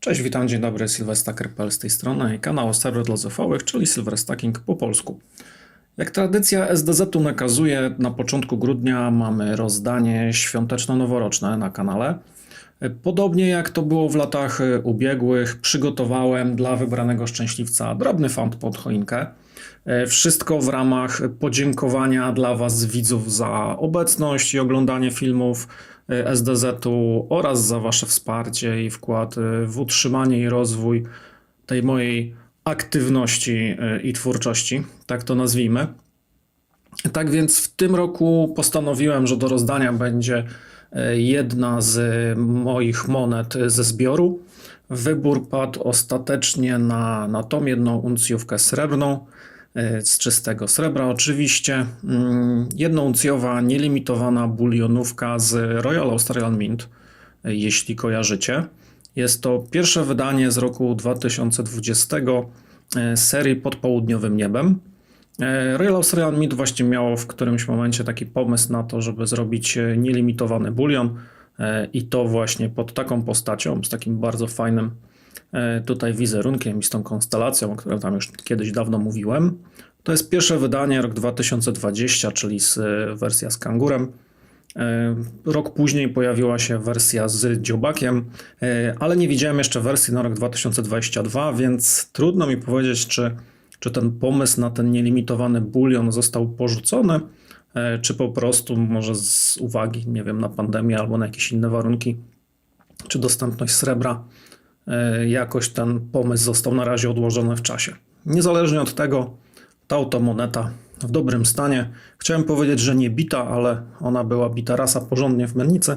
Cześć, witam, dzień dobry, Sylwestaker.pl z tej strony i kanał Serwer dla Zofowych, czyli Silverstacking po polsku. Jak tradycja SDZ-u nakazuje, na początku grudnia mamy rozdanie świąteczno-noworoczne na kanale. Podobnie jak to było w latach ubiegłych, przygotowałem dla wybranego szczęśliwca drobny font pod choinkę. Wszystko w ramach podziękowania dla Was, widzów, za obecność i oglądanie filmów SDZ-u oraz za Wasze wsparcie i wkład w utrzymanie i rozwój tej mojej aktywności i twórczości, tak to nazwijmy. Tak więc w tym roku postanowiłem, że do rozdania będzie jedna z moich monet ze zbioru. Wybór padł ostatecznie na, na tą jedną uncjówkę srebrną, z czystego srebra oczywiście. Mm, Jednouncjowa, nielimitowana bulionówka z Royal Australian Mint, jeśli kojarzycie. Jest to pierwsze wydanie z roku 2020 serii Pod Południowym Niebem. Royal Australian Mint właśnie miało w którymś momencie taki pomysł na to, żeby zrobić nielimitowany bulion i to właśnie pod taką postacią, z takim bardzo fajnym tutaj wizerunkiem i z tą konstelacją, o której tam już kiedyś dawno mówiłem. To jest pierwsze wydanie, rok 2020, czyli z, wersja z kangurem. Rok później pojawiła się wersja z dziobakiem, ale nie widziałem jeszcze wersji na rok 2022, więc trudno mi powiedzieć, czy, czy ten pomysł na ten nielimitowany bulion został porzucony, czy po prostu może z uwagi, nie wiem, na pandemię albo na jakieś inne warunki, czy dostępność srebra, jakoś ten pomysł został na razie odłożony w czasie. Niezależnie od tego, ta oto moneta w dobrym stanie. Chciałem powiedzieć, że nie bita, ale ona była bita rasa porządnie w mennicy,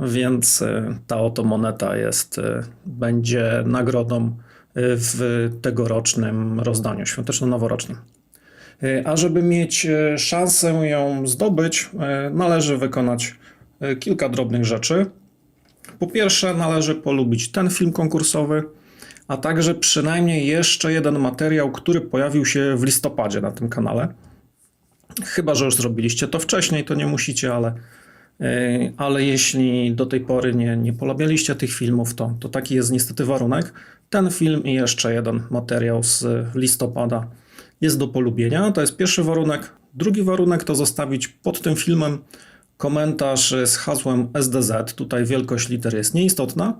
więc ta oto moneta jest, będzie nagrodą w tegorocznym rozdaniu świąteczno-noworocznym. A żeby mieć szansę ją zdobyć, należy wykonać kilka drobnych rzeczy. Po pierwsze, należy polubić ten film konkursowy, a także przynajmniej jeszcze jeden materiał, który pojawił się w listopadzie na tym kanale. Chyba, że już zrobiliście to wcześniej, to nie musicie, ale, ale jeśli do tej pory nie, nie tych filmów, to, to taki jest niestety warunek. Ten film i jeszcze jeden materiał z listopada jest do polubienia. To jest pierwszy warunek. Drugi warunek to zostawić pod tym filmem komentarz z hasłem SDZ. Tutaj wielkość liter jest nieistotna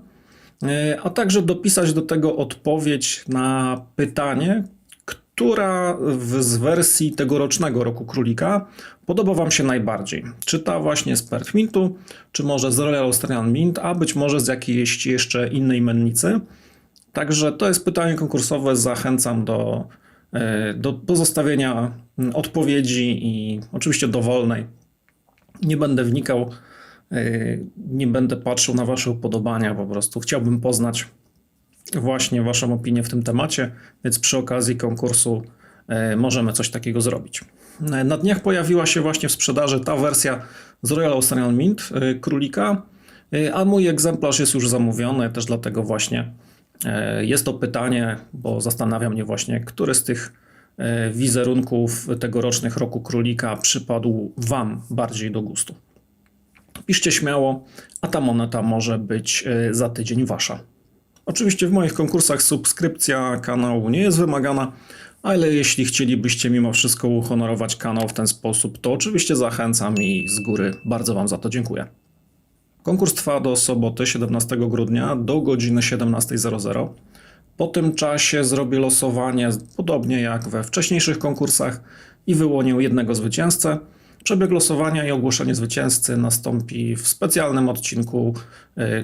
a także dopisać do tego odpowiedź na pytanie, która z wersji tegorocznego roku królika podoba Wam się najbardziej. Czy ta właśnie z Pertmintu, czy może z Royal Australian Mint, a być może z jakiejś jeszcze innej mennicy. Także to jest pytanie konkursowe. Zachęcam do, do pozostawienia odpowiedzi i oczywiście dowolnej. Nie będę wnikał nie będę patrzył na Wasze upodobania, po prostu chciałbym poznać właśnie Waszą opinię w tym temacie, więc przy okazji konkursu możemy coś takiego zrobić. Na dniach pojawiła się właśnie w sprzedaży ta wersja z Royal Australian Mint królika, a mój egzemplarz jest już zamówiony, też dlatego właśnie jest to pytanie, bo zastanawia mnie właśnie, który z tych wizerunków tegorocznych roku królika przypadł Wam bardziej do gustu. Piszcie śmiało, a ta moneta może być za tydzień wasza. Oczywiście w moich konkursach subskrypcja kanału nie jest wymagana, ale jeśli chcielibyście mimo wszystko uhonorować kanał w ten sposób, to oczywiście zachęcam i z góry bardzo Wam za to dziękuję. Konkurs trwa do soboty 17 grudnia do godziny 17.00. Po tym czasie zrobię losowanie, podobnie jak we wcześniejszych konkursach, i wyłonię jednego zwycięzcę. Przebieg losowania i ogłoszenie zwycięzcy nastąpi w specjalnym odcinku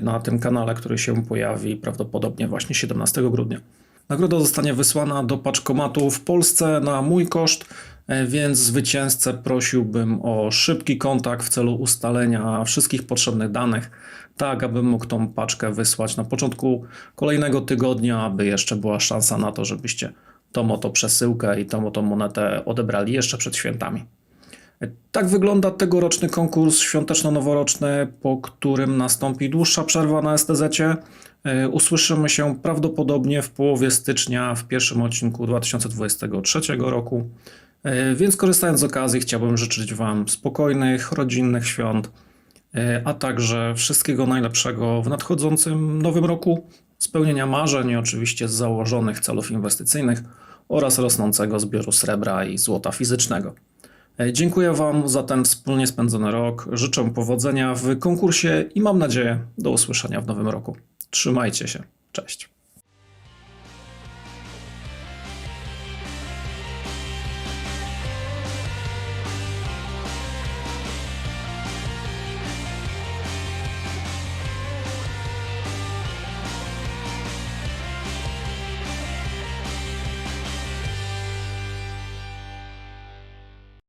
na tym kanale, który się pojawi prawdopodobnie właśnie 17 grudnia. Nagroda zostanie wysłana do paczkomatu w Polsce na mój koszt, więc zwycięzcę prosiłbym o szybki kontakt w celu ustalenia wszystkich potrzebnych danych, tak abym mógł tą paczkę wysłać na początku kolejnego tygodnia, aby jeszcze była szansa na to, żebyście tą oto przesyłkę i tą oto monetę odebrali jeszcze przed świętami. Tak wygląda tegoroczny konkurs świąteczno-noworoczny, po którym nastąpi dłuższa przerwa na STZ-cie. Usłyszymy się prawdopodobnie w połowie stycznia w pierwszym odcinku 2023 roku. Więc korzystając z okazji chciałbym życzyć Wam spokojnych, rodzinnych świąt, a także wszystkiego najlepszego w nadchodzącym nowym roku. spełnienia marzeń i oczywiście założonych celów inwestycyjnych oraz rosnącego zbioru srebra i złota fizycznego. E, Dziękuję Wam za ten wspólnie spędzony rok. Życzę powodzenia w konkursie i mam nadzieję do usłyszenia w nowym roku. Trzymajcie się. Cześć.